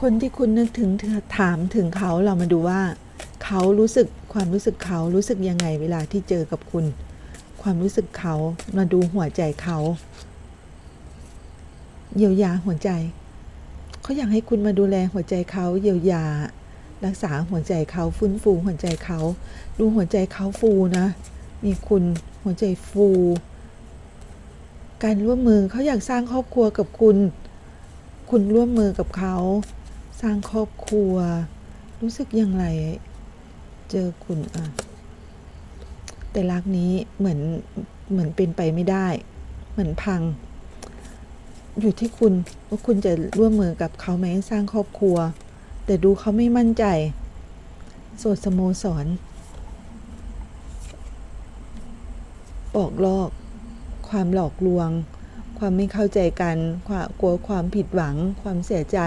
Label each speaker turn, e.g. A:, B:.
A: คนที่คุณนึกถึงถามถึงเขาเรามาดูว่าเขารู้สึกความรู้สึกเขารู้สึกยังไงเวลาที่เจอกับคุณ ความรู้สึกเขามาดูหัวใจเขาเยียวยาหัวใจเขาอยากให้คุณมาดูแลหัวใจเขาเยียวยา รักษาหัวใจเขาฟื้นฟูหัวใจเขา ดูหัวใจเขาฟูนะ มีคุณหัวใจฟู การร่วมมือเขาอยากสร้างครอบครัวกับคุณ คุณร่วมมือกับเขา สร้างครอบครัว รู้สึกอย่างไร เจอคุณอะ แต่รักนี้เหมือนเหมือนเป็นไปไม่ได้ เหมือนพัง อยู่ที่คุณว่าคุณจะร่วมมือกับเขาไหมสร้างครอบครัว แต่ดูเขาไม่มั่นใจ โสดสโมสรปอกลอก ความหลอกลวง ความไม่เข้าใจกันความกลัวความผิดหวัง ความเสียใจ